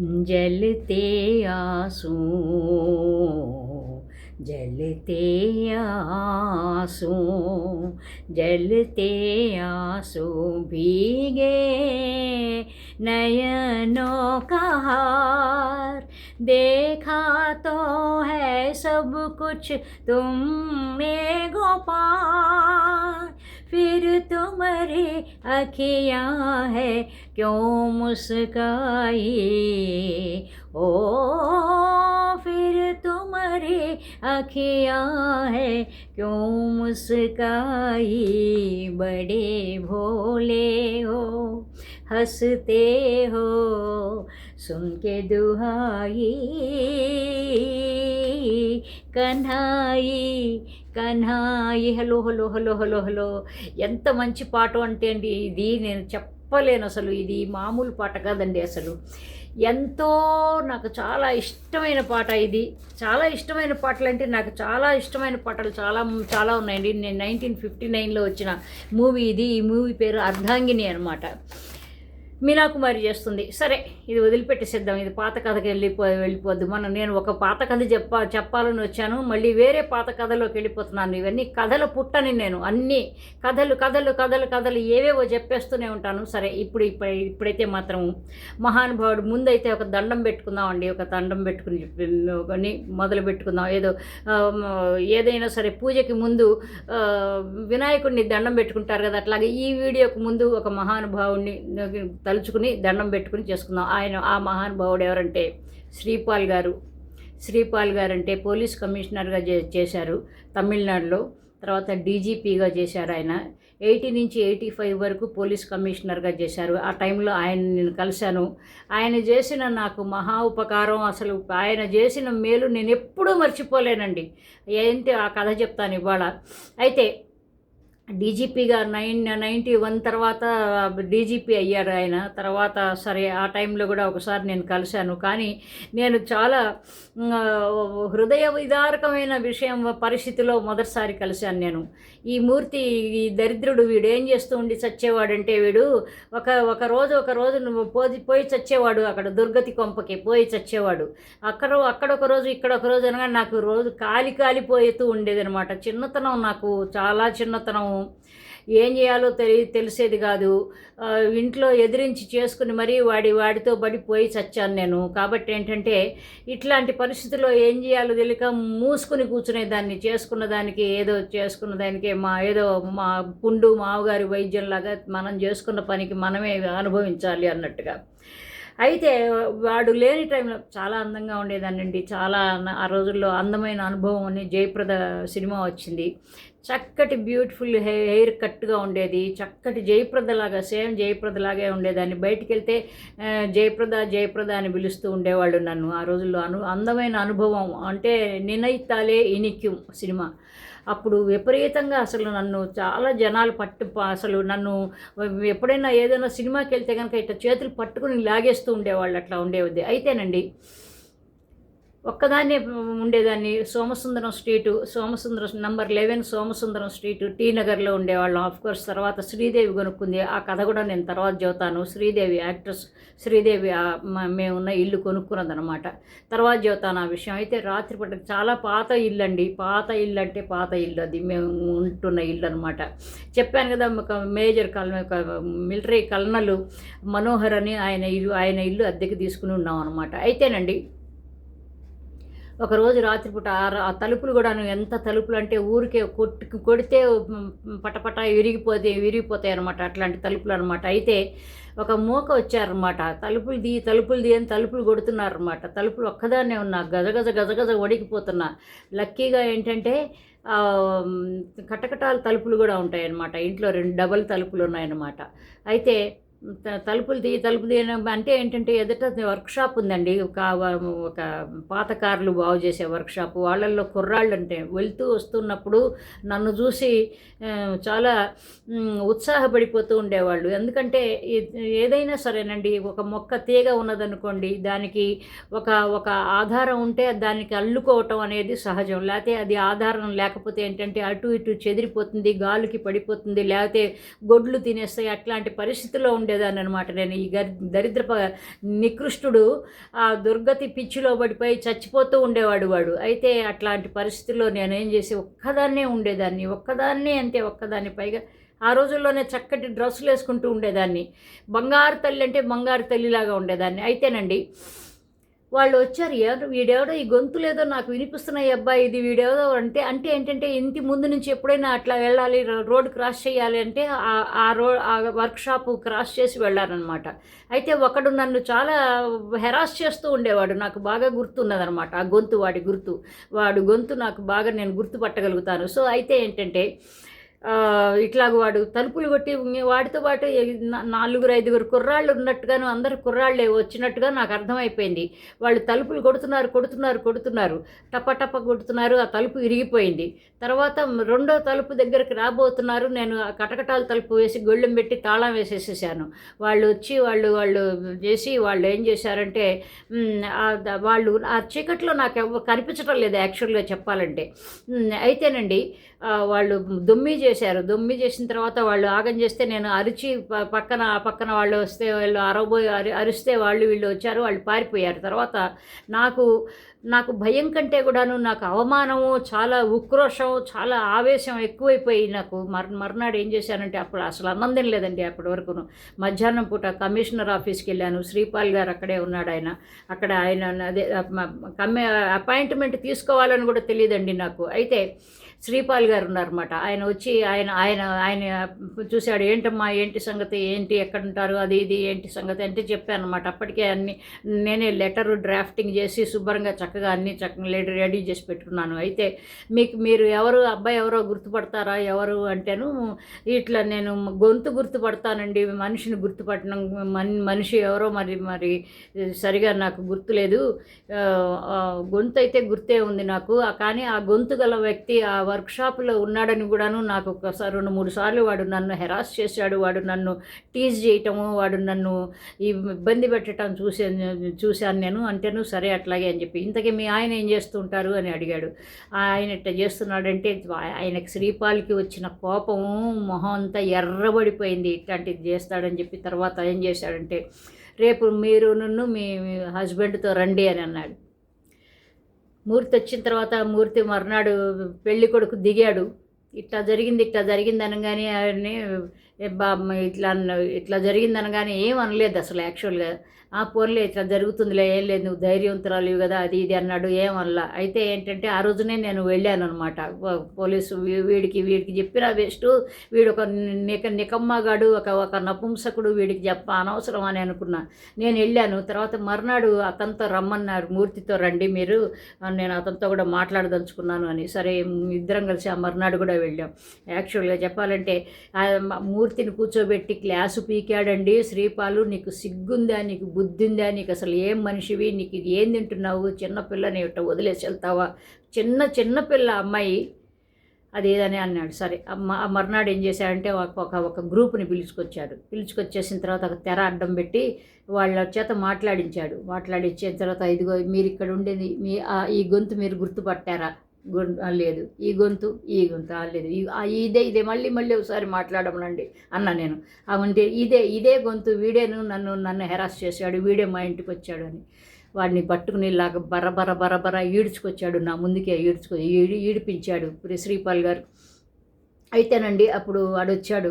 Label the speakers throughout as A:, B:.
A: जलते आँसू जलते आँसू जलते आँसू भीगे नयनों का हार। देखा तो है सब कुछ तुम में गोपाल। फिर तुम्हारी अखियाँ है, क्यों मुस्काई ओ, फिर तुम्हारे अखियाँ है, क्यों मुस्काई बड़े भोले हो, हँसते हो सुन के दुहाई Kanhai Kanhai hello hello hello hello hello ఎంత మంచి పాట అంటే అండి ఇది నేను చెప్పలేను అసలు ఇది మామూలు పాట కాదండి అసలు ఎంతో నాకు చాలా ఇష్టమైన పాట ఇది చాలా ఇష్టమైన పాటలు అంటే నాకు చాలా ఇష్టమైన పాటలు చాలా చాలా ఉన్నాయండి నేను నైన్టీన్ ఫిఫ్టీ నైన్లో వచ్చిన మూవీ ఇది ఈ మూవీ పేరు అర్ధాంగిని అనమాట మీనాకుమారి చేస్తుంది సరే ఇది వదిలిపెట్టేసేద్దాం ఇది పాత కథకి వెళ్ళిపో వెళ్ళిపోద్దు. మనం నేను ఒక పాత కథ చెప్ప చెప్పాలని వచ్చాను మళ్ళీ వేరే పాత కథలోకి వెళ్ళిపోతున్నాను. ఇవన్నీ కథలు పుట్టని నేను. అన్నీ కథలు కథలు కథలు కథలు ఏవేవో చెప్పేస్తూనే ఉంటాను. సరే ఇప్పుడు ఇప్పుడు ఇప్పుడైతే మాత్రం మహానుభావుడు ముందైతే ఒక దండం పెట్టుకుందామండి. ఒక దండం పెట్టుకుని మొదలు పెట్టుకుందాం. ఏదో ఏదైనా సరే పూజకి ముందు వినాయకుడిని దండం పెట్టుకుంటారు కదా అట్లాగే ఈ వీడియోకు ముందు ఒక మహానుభావుడిని తలుచుకుని దండం పెట్టుకుని చేసుకుందాం. ఆయన ఆ మహానుభావుడు ఎవరంటే శ్రీపాల్ గారు. శ్రీపాల్ గారు అంటే పోలీస్ కమిషనర్గా చేశారు తమిళనాడులో. తర్వాత డీజీపీగా చేశారు ఆయన. ఎయిటీ నుంచి ఎయిటీ ఫైవ్ వరకు పోలీస్ కమిషనర్గా చేశారు. ఆ టైంలో ఆయన నేను కలిశాను. ఆయన చేసిన నాకు మహా ఉపకారం అసలు. ఆయన చేసిన మేలు నేను ఎప్పుడూ మర్చిపోలేనండి. ఏంటి ఆ కథ చెప్తాను ఇవాళ. అయితే డీజీపీగా నైన్ నైంటీ వన్ తర్వాత డీజీపీ అయ్యారు ఆయన. తర్వాత సరే ఆ టైంలో కూడా ఒకసారి నేను కలిశాను. కానీ నేను చాలా హృదయ విదారకమైన విషయం పరిస్థితిలో మొదటిసారి కలిశాను నేను. ఈ మూర్తి ఈ దరిద్రుడు వీడు ఏం చేస్తూ ఉండి చచ్చేవాడంటే వీడు ఒక ఒక రోజు ఒక రోజు నువ్వు పోయి పోయి చచ్చేవాడు అక్కడ దుర్గతి కొంపకి పోయి చచ్చేవాడు. అక్కడ అక్కడ ఒక రోజు ఇక్కడ ఒక రోజు అనగా నాకు రోజు కాలి కాలిపోతూ ఉండేదనమాట చిన్నతనం నాకు చాలా చిన్నతనం ఏం చేయాలో తెలి తెలిసేది కాదు. ఇంట్లో ఎదిరించి చేసుకుని మరీ వాడి వాడితో పడిపోయి చచ్చాను నేను. కాబట్టి ఏంటంటే ఇట్లాంటి పరిస్థితుల్లో ఏం చేయాలో తెలియక మూసుకుని కూర్చునే దాన్ని చేసుకున్న దానికి ఏదో చేసుకున్న దానికి మా ఏదో మా పుండు మావగారి వైద్యంలాగా మనం చేసుకున్న పనికి మనమే అనుభవించాలి అన్నట్టుగా. అయితే వాడు లేని టైంలో చాలా అందంగా ఉండేదానండి చాలా ఆ రోజుల్లో అందమైన అనుభవం అని జయప్రద సినిమా వచ్చింది. చక్కటి బ్యూటిఫుల్ హెయిర్ కట్గా ఉండేది. చక్కటి జయప్రదలాగా సేమ్ జయప్రదలాగే ఉండేదాన్ని. బయటికి వెళ్తే జయప్రద జయప్రద అని పిలుస్తూ ఉండేవాళ్ళు నన్ను. ఆ రోజుల్లో అను అందమైన అనుభవం అంటే నినైతాలే ఇనిక్యం సినిమా. అప్పుడు విపరీతంగా అసలు నన్ను చాలా జనాలు పట్టు అసలు నన్ను ఎప్పుడైనా ఏదైనా సినిమాకి వెళ్తే కనుక ఇట్లా చేతులు పట్టుకుని లాగేస్తూ ఉండేవాళ్ళు అట్లా ఉండేది అయితేనండి ఒక్కదాన్నే ఉండేదాన్ని. Somasundaram street Somasundaram number eleven Somasundaram street T నగర్లో ఉండేవాళ్ళం. ఆఫ్ కోర్స్ తర్వాత శ్రీదేవి కొనుక్కుంది. ఆ కథ కూడా నేను తర్వాత చెబుతాను. శ్రీదేవి యాక్ట్రెస్ శ్రీదేవి మేమున్న ఇల్లు కొనుక్కున్నదనమాట తర్వాత చెబుతాను ఆ విషయం. అయితే రాత్రిపూట చాలా పాత ఇల్లు అండి పాత ఇల్లు అంటే పాత ఇల్లు అది. మేము ఉంటున్న ఇల్లు అనమాట చెప్పాను కదా ఒక మేజర్ కల్ మిలిటరీ కల్నలు మనోహర్ అని ఆయన ఇల్లు ఆయన ఇల్లు అద్దెకి తీసుకుని ఉన్నాం అనమాట అయితేనండి ఒకరోజు రాత్రిపూట ఆ తలుపులు కూడాను ఎంత తలుపులు అంటే ఊరికే కొట్టి కొడితే పటపట విరిగిపోతే విరిగిపోతాయి అనమాట అట్లాంటి తలుపులు అనమాట అయితే ఒక మూక వచ్చారనమాట తలుపులు దీ తలుపులు దీ అని తలుపులు కొడుతున్నారనమాట తలుపులు ఒక్కదాన్నే ఉన్నా గజగజ గజగజ వడికిపోతున్నా లక్కీగా ఏంటంటే కటకటాల తలుపులు కూడా ఉంటాయన్నమాట. ఇంట్లో రెండు డబల్ తలుపులు ఉన్నాయన్నమాట. అయితే తలుపులు తీ తలుపు తీయడం అంటే ఏంటంటే ఎదుట వర్క్షాప్ ఉందండి. ఒక ఒక పాత కార్లు బాగు చేసే వర్క్షాప్ వాళ్ళల్లో కుర్రాళ్ళు అంటే వెళ్తూ వస్తున్నప్పుడు నన్ను చూసి చాలా ఉత్సాహపడిపోతూ ఉండేవాళ్ళు. ఎందుకంటే ఏదైనా సరేనండి ఒక మొక్క తీగ ఉన్నదనుకోండి దానికి ఒక ఒక ఆధారం ఉంటే దానికి అల్లుకోవటం అనేది సహజం. లేకపోతే అది ఆధారం లేకపోతే ఏంటంటే అటు ఇటు చెదిరిపోతుంది గాలికి పడిపోతుంది లేకపోతే గొడ్లు తినేస్తాయి. అట్లాంటి పరిస్థితుల్లో ఉండే ఉండేదాన్ని అనమాట నేను ఈ దరిద్ర దరిద్రప నికృష్టుడు ఆ దుర్గతి పిచ్చిలో పడిపోయి చచ్చిపోతూ ఉండేవాడు వాడు. అయితే అట్లాంటి పరిస్థితుల్లో నేనేం చేసి ఒక్కదాన్నే ఉండేదాన్ని. ఒక్కదాన్నే అంతే ఒక్కదాన్ని. పైగా ఆ రోజుల్లోనే చక్కటి డ్రెస్సులు వేసుకుంటూ ఉండేదాన్ని. బంగారు తల్లి అంటే బంగారు తల్లిలాగా ఉండేదాన్ని. అయితేనండి వాళ్ళు వచ్చారు ఎవరు వీడెవడో ఈ గొంతు లేదో నాకు వినిపిస్తున్నాయి అబ్బాయి ఇది వీడెవడో అంటే అంటే ఏంటంటే ఇంటి ముందు నుంచి ఎప్పుడైనా అట్లా వెళ్ళాలి రోడ్ క్రాస్ చేయాలి అంటే ఆ- రోడ్ ఆ వర్క్షాప్ క్రాస్ చేసి వెళ్ళారనమాట అయితే ఒకడు నన్ను చాలా హెరాస్ చేస్తూ ఉండేవాడు నాకు బాగా గుర్తున్నదనమాట ఆ గొంతు వాడి గుర్తు. వాడు గొంతు నాకు బాగా నేను గుర్తుపట్టగలుగుతాను. సో అయితే ఏంటంటే ఇట్లాగ వాడు తలుపులు కొట్టి వాడితో పాటు నాలుగురు ఐదుగురు కుర్రాళ్ళు ఉన్నట్టుగాను అందరు కుర్రాళ్ళే వచ్చినట్టుగా నాకు అర్థమైపోయింది. వాళ్ళు తలుపులు కొడుతున్నారు కొడుతున్నారు కొడుతున్నారు. టప కొడుతున్నారు ఆ తలుపు ఇరిగిపోయింది. తర్వాత రెండో తలుపు దగ్గరికి రాబోతున్నారు. నేను ఆ కటకటాల తలుపు వేసి గొళ్ళెం పెట్టి తాళం వేసేసేసాను. వాళ్ళు వచ్చి వాళ్ళు వాళ్ళు చేసి వాళ్ళు ఏం చేశారంటే వాళ్ళు ఆ చీకట్లో నాకు కనిపించడం లేదు యాక్చువల్గా చెప్పాలంటే. అయితేనండి వాళ్ళు దుమ్మి చేసి చేశారు. దొమ్మి చేసిన తర్వాత వాళ్ళు ఆగం చేస్తే నేను అరిచి పక్కన ఆ పక్కన వాళ్ళు వస్తే వాళ్ళు అరవబోయి అరి అరిస్తే వాళ్ళు వీళ్ళు వచ్చారు వాళ్ళు పారిపోయారు. తర్వాత నాకు నాకు భయం కంటే కూడాను నాకు అవమానము చాలా ఉక్రోషం చాలా ఆవేశం ఎక్కువైపోయి నాకు మర్ మర్నాడు ఏం చేశానంటే అప్పుడు అసలు అన్నందం లేదండి అప్పటి వరకును. మధ్యాహ్నం పూట కమిషనర్ ఆఫీస్కి వెళ్ళాను. శ్రీపాల్ గారు అక్కడే ఉన్నాడు ఆయన. అక్కడ ఆయన అదే కమ్మి అపాయింట్మెంట్ తీసుకోవాలని కూడా తెలియదండి నాకు. అయితే శ్రీపాల్ గారు ఉన్నారన్నమాట. ఆయన వచ్చి ఆయన ఆయన ఆయన చూశాడు ఏంటమ్మా ఏంటి సంగతి? ఏంటి? ఎక్కడ ఉంటారు అది ఇది ఏంటి సంగతి? అంటే చెప్పాను అనమాట అప్పటికే అన్ని నేనే లెటర్ డ్రాఫ్టింగ్ చేసి శుభ్రంగా చక్కగా అన్ని చక్కగా రెడీ చేసి పెట్టుకున్నాను. అయితే మీకు మీరు ఎవరు అబ్బాయి ఎవరో గుర్తుపడతారా? ఎవరు అంటేను ఇట్లా నేను గొంతు గుర్తుపడతానండి మనిషిని గుర్తుపట్టడం మన్ మనిషి ఎవరో మరి మరి సరిగా నాకు గుర్తులేదు. గొంతు అయితే గుర్తే ఉంది నాకు. కానీ ఆ గొంతు గల వ్యక్తి ఆ వర్క్షాప్లో ఉన్నాడని కూడాను నాకు ఒకసారి రెండు మూడు సార్లు వాడు నన్ను హెరాస్ చేశాడు వాడు నన్ను టీజ్ చేయటము వాడు నన్ను ఈ ఇబ్బంది పెట్టడం చూసాను చూశాను నేను. అంటేను సరే అట్లాగే అని చెప్పి. ఇంతకీ మీ ఆయన ఏం చేస్తూ ఉంటారు అని అడిగాడు. ఆయన ఇట్లా చేస్తున్నాడంటే ఆయనకి శ్రీపాల్కి వచ్చిన కోపము మొహం అంతా ఎర్రబడిపోయింది. ఇట్లాంటిది చేస్తాడని చెప్పి తర్వాత ఏం చేశాడంటే రేపు మీరు నన్ను మీ హస్బెండ్తో రండి అని అన్నాడు. మూర్తి వచ్చిన తర్వాత మూర్తి మర్నాడు పెళ్ళి కొడుకు దిగాడు. ఇట్లా జరిగింది ఇట్లా జరిగింది అనగానే ఆయన్ని ఇట్లా అన్న- ఇట్లా జరిగిందనగానే ఏం అనలేదు అసలు యాక్చువల్గా ఆ పోర్లే ఇట్లా జరుగుతుందిలే ఏం లేదు నువ్వు ధైర్యవంతురాలు కదా అది ఇది అన్నాడు ఏమనలా అయితే ఏంటంటే ఆ రోజునే నేను వెళ్ళాను అనమాట పోలీసు వీడికి వీడికి చెప్పిన వేస్ట్ వీడు ఒక నిక నికమ్మగాడు ఒక ఒక నపుంసకుడు వీడికి చెప్ప అనవసరం అని అనుకున్నా. నేను వెళ్ళాను. తర్వాత మర్నాడు అతనితో రమ్మన్నారు మూర్తితో రండి మీరు. నేను అతనితో కూడా మాట్లాడదలుచుకున్నాను అని. సరే ఇద్దరం కలిసి ఆ మర్నాడు కూడా వెళ్ళాం. యాక్చువల్గా చెప్పాలంటే మూర్తి మూర్తిని కూర్చోబెట్టి క్లాసు పీకాడండి. శ్రీపాలు నీకు సిగ్గుందా? నీకు బుద్ధి ఉందా నీకు అసలు ఏం మనిషివి? నీకు ఇది ఏం తింటున్నావు? చిన్నపిల్లని ఇట్ట వదిలేసి వెళ్తావా? చిన్న చిన్నపిల్ల అమ్మాయి అదేదని అన్నాడు. సరే అమ్మ ఆ మర్నాడు ఏం చేశాడంటే ఒక ఒక గ్రూప్ని పిలుచుకొచ్చాడు. పిలుచుకొచ్చేసిన తర్వాత ఒక తెర అడ్డం పెట్టి వాళ్ళ చేత మాట్లాడించాడు. మాట్లాడించిన తర్వాత ఇదిగో మీరు ఇక్కడ ఉండేది. మీ ఆ- ఈ గొంతు మీరు గుర్తుపట్టారా? లేదు. ఈ గొంతు ఈ గొంతు లేదు. ఇదే ఇదే మళ్ళీ మళ్ళీ ఒకసారి మాట్లాడమనండి అన్నా నేను. అవంటే ఇదే ఇదే గొంతు వీడేను నన్ను నన్ను హెరాస్ చేశాడు వీడే మా ఇంటికి వచ్చాడు అని. వాడిని పట్టుకుని ఇలాగ బర బర బర బర ఈడ్చుకొచ్చాడు నా ముందుకే ఈడ్చుకొ ఈడి ఈడిపించాడు శ్రీపాల్ గారు. అయితేనండి అప్పుడు వాడు వచ్చాడు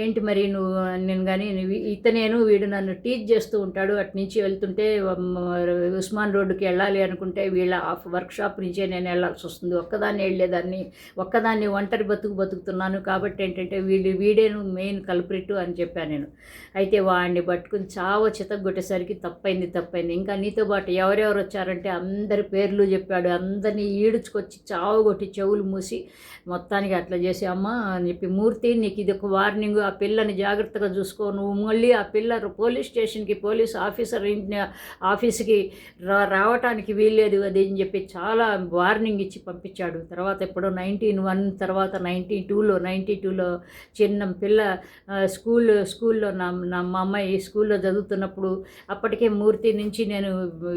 A: ఏంటి మరి నువ్వు నేను కానీ ఇతనేను వీడు నన్ను టీచ్ చేస్తూ ఉంటాడు. అటు నుంచి వెళ్తుంటే ఉస్మాన్ రోడ్డుకి వెళ్ళాలి అనుకుంటే వీళ్ళ ఆఫ్ వర్క్షాప్ నుంచే నేను వెళ్ళాల్సి వస్తుంది. ఒక్కదాన్ని వెళ్ళేదాన్ని. ఒక్కదాన్ని ఒంటరి బతుకు బతుకుతున్నాను. కాబట్టి ఏంటంటే వీళ్ళు వీడేను మెయిన్ కల్ప్రిట్ అని చెప్పాను నేను. అయితే వాడిని పట్టుకుని చావ చితగొట్టేసరికి తప్పైంది తప్పైంది. ఇంకా నీతో పాటు ఎవరెవరు వచ్చారంటే అందరి పేర్లు చెప్పాడు. అందరినీ ఈడుచుకొచ్చి చావ కొట్టి చెవులు మూసి మొత్తానికి అట్లా చేసి అమ్మ అని చెప్పి మూర్తి నీకు ఇది ఒక వార్నింగ్ ఆ పిల్లని జాగ్రత్తగా చూసుకో. నువ్వు మళ్ళీ ఆ పిల్ల పోలీస్ స్టేషన్కి పోలీస్ ఆఫీసర్ ఇంటి ఆఫీస్కి రా రావటానికి వీల్లేదు అది అని చెప్పి చాలా వార్నింగ్ ఇచ్చి పంపించాడు. తర్వాత ఎప్పుడో నైన్టీన్ వన్ తర్వాత నైన్టీ టూలో నైంటీ టూలో చిన్న పిల్ల స్కూల్ స్కూల్లో నా నా మా అమ్మాయి స్కూల్లో చదువుతున్నప్పుడు అప్పటికే మూర్తి నుంచి నేను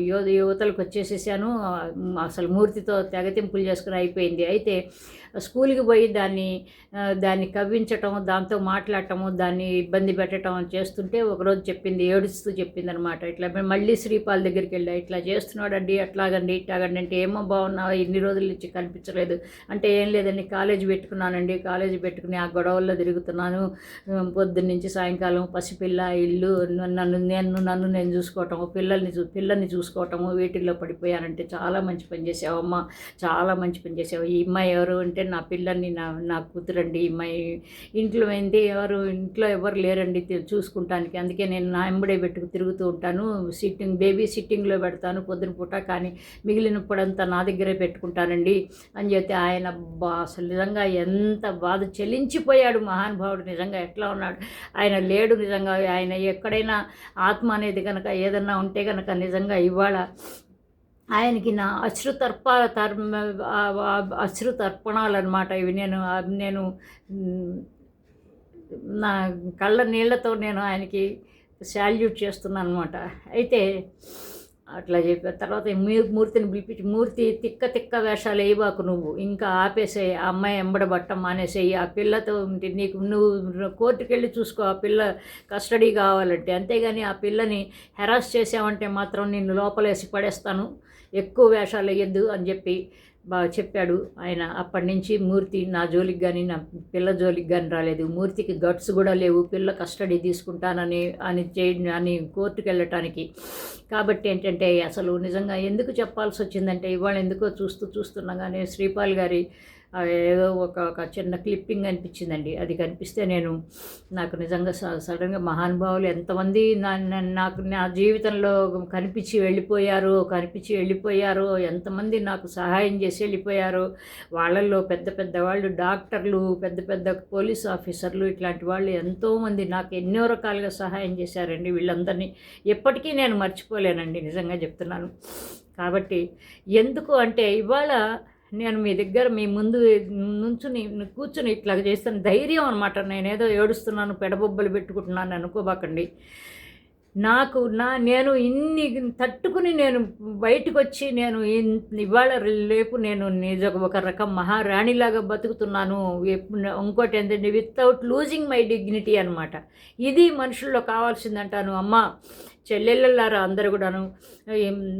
A: యువ యువతలకు వచ్చేసేసాను. అసలు మూర్తితో తెగతింపులు చేసుకుని అయిపోయింది. అయితే స్కూల్కి పోయి దాన్ని దాన్ని కవ్వించటం దాంతో మాట్లాడటము దాన్ని ఇబ్బంది పెట్టడం చేస్తుంటే ఒకరోజు చెప్పింది ఏడుస్తూ చెప్పింది అనమాట ఇట్లా మళ్ళీ శ్రీపాల్ దగ్గరికి వెళ్ళా ఇట్లా చేస్తున్నాడండి అట్లాగండి ఇట్లాగండి అంటే ఏమో బాగున్నావు ఇన్ని రోజుల నుంచి కనిపించలేదు. అంటే ఏం లేదండి కాలేజ్ పెట్టుకున్నానండి కాలేజ్ పెట్టుకుని ఆ గొడవల్లో తిరుగుతున్నాను. పొద్దున్న నుంచి సాయంకాలం పసిపిల్ల ఇల్లు నన్ను నేను నన్ను నేను చూసుకోవటము పిల్లల్ని చూ పిల్లల్ని చూసుకోవటము వీటిల్లో పడిపోయానంటే చాలా మంచి పని చేసావు అమ్మ చాలా మంచి పని చేసావు. ఈ అమ్మాయి ఎవరు అంటే నా పిల్లల్ని నా నా కూతురండి మా ఇంట్లో ఏంటి ఎవరు ఇంట్లో ఎవరు లేరండి చూసుకుంటానికి. అందుకే నేను నా ఎంబడే పెట్టుకు తిరుగుతూ ఉంటాను. సిట్టింగ్ బేబీ సిట్టింగ్లో పెడతాను పొద్దున పూట. కానీ మిగిలినప్పుడంతా నా దగ్గరే పెట్టుకుంటానండి. అని చెప్తే ఆయన బా అసలు నిజంగా ఎంత బాధ చెలించిపోయాడు మహానుభావుడు. నిజంగా ఎట్లా ఉన్నాడు? ఆయన లేడు నిజంగా. ఆయన ఎక్కడైనా ఆత్మ అనేది కనుక ఏదన్నా ఉంటే కనుక నిజంగా ఇవాళ ఆయనకి నా అశ్రుతర్ప తర్ తర్మ అనమాట ఇవి. నేను నేను నా కళ్ళ నీళ్ళతో నేను ఆయనకి శాల్యూట్ చేస్తున్నాను అనమాట అయితే అట్లా చెప్పిన తర్వాత మూర్తిని పిలిపించి మూర్తి తిక్క తిక్క వేషాలు వేయబాకు నువ్వు. ఇంకా ఆపేసేయి ఆ అమ్మాయి ఎంబడబట్ట మానేసేయి. ఆ పిల్లతో ఉంటే నీకు నువ్వు కోర్టుకు వెళ్ళి చూసుకో. ఆ పిల్ల కస్టడీ కావాలంటే. అంతేగాని ఆ పిల్లని హెరాస్ చేసావంటే మాత్రం నిన్ను లోపలేసి పడేస్తాను. ఎక్కువ వేషాలు వేయద్దు అని చెప్పి బాగా చెప్పాడు ఆయన. అప్పటి నుంచి మూర్తి నా జోలికి కానీ నా పిల్ల జోలికి కానీ రాలేదు. మూర్తికి గట్స్ కూడా లేవు. పిల్ల కస్టడీ తీసుకుంటానని అని చే అని కోర్టుకు వెళ్ళటానికి. కాబట్టి ఏంటంటే అసలు నిజంగా ఎందుకు చెప్పాల్సి వచ్చిందంటే ఇవాళ ఎందుకో చూస్తూ చూస్తుండగానే శ్రీపాల్ గారి ఏదో ఒక ఒక చిన్న క్లిప్పింగ్ అనిపించిందండి. అది కనిపిస్తే నేను నాకు నిజంగా స- సడన్గా మహానుభావులు ఎంతమంది నా నాకు నా జీవితంలో కనిపించి వెళ్ళిపోయారు కనిపించి వెళ్ళిపోయారో ఎంతమంది నాకు సహాయం చేసి వెళ్ళిపోయారో వాళ్ళల్లో పెద్ద పెద్ద వాళ్ళు డాక్టర్లు పెద్ద పెద్ద పోలీస్ ఆఫీసర్లు ఇట్లాంటి వాళ్ళు ఎంతోమంది నాకు ఎన్నో రకాలుగా సహాయం చేశారండి వీళ్ళందరినీ. ఎప్పటికీ నేను మర్చిపోలేనండి నిజంగా చెప్తున్నాను. కాబట్టి ఎందుకు అంటే ఇవాళ నేను మీ దగ్గర మీ ముందు నుంచుని కూర్చుని ఇట్లా చేస్తాను. ధైర్యం అనమాట నేనేదో ఏడుస్తున్నాను పెడబొబ్బలు పెట్టుకుంటున్నాను అనుకోబాకండి. నాకు నా నేను ఇన్ని తట్టుకుని నేను బయటకు వచ్చి నేను ఇవాళ రేపు నేను నిజ ఒక రకం మహారాణిలాగా బతుకుతున్నాను. ఇంకోటి ఏంటంటే వితౌట్ లూజింగ్ మై డిగ్నిటీ అనమాట ఇది మనుషుల్లో కావాల్సిందంటాను. అమ్మ చెల్లెళ్ళలారా అందరూ కూడాను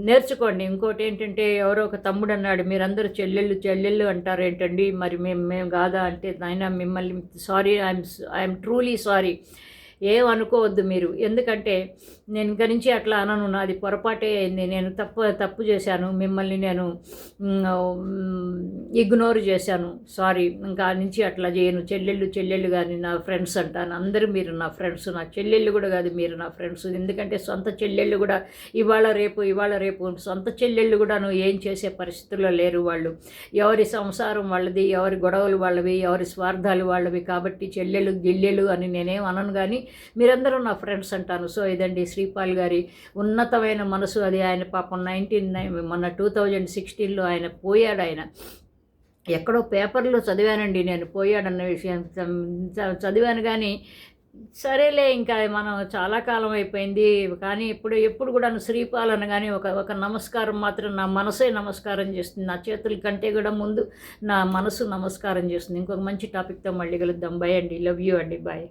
A: నేర్చుకోండి. ఇంకోటి ఏంటంటే ఎవరో ఒక తమ్ముడు అన్నాడు మీరందరూ చెల్లెళ్ళు చెల్లెళ్ళు అంటారు ఏంటండి? మరి మేము మేము కాదా? అంటే నాయన మిమ్మల్ని sorry I'm I'm truly sorry ఏమనుకోవద్దు మీరు. ఎందుకంటే నేను ఇంకా నుంచి అట్లా అనను. నాది పొరపాటే అయింది. నేను తప్పు తప్పు చేశాను. మిమ్మల్ని నేను ఇగ్నోర్ చేశాను. సారీ. ఇంకా నుంచి అట్లా చేయను. చెల్లెళ్ళు చెల్లెళ్ళు కానీ నా ఫ్రెండ్స్ అంటాను. అందరూ మీరు నా ఫ్రెండ్స్. నా చెల్లెళ్ళు కూడా కాదు మీరు నా ఫ్రెండ్స్. ఎందుకంటే సొంత చెల్లెళ్ళు కూడా ఇవాళ రేపు ఇవాళ రేపు సొంత చెల్లెళ్ళు కూడాను ఏం చేసే పరిస్థితుల్లో లేరు వాళ్ళు. ఎవరి సంసారం వాళ్ళది ఎవరి గొడవలు వాళ్ళవి ఎవరి స్వార్థాలు వాళ్ళవి. కాబట్టి చెల్లెలు గిల్లెలు అని నేనేం అనను కానీ మీరందరూ నా ఫ్రెండ్స్ అంటాను. సో ఇదండి శ్రీపాల్ గారి ఉన్నతమైన మనసు. అది ఆయన పాపం నైన్టీన్ మొన్న టూ థౌజండ్ సిక్స్టీన్లో ఆయన పోయాడు ఆయన. ఎక్కడో పేపర్లో చదివానండి నేను పోయాడన్న విషయం. చదివాను కానీ సరేలే ఇంకా మనం చాలా కాలం అయిపోయింది. కానీ ఇప్పుడు ఎప్పుడు కూడా శ్రీపాల్ కానీ ఒక ఒక నమస్కారం మాత్రం నా మనసే నమస్కారం చేస్తుంది. నా చేతుల కంటే కూడా ముందు నా మనసు నమస్కారం చేస్తుంది. ఇంకొక మంచి టాపిక్తో మళ్ళీ కలుద్దాం. బాయ్ అండి. లవ్ యూ అండి. బాయ్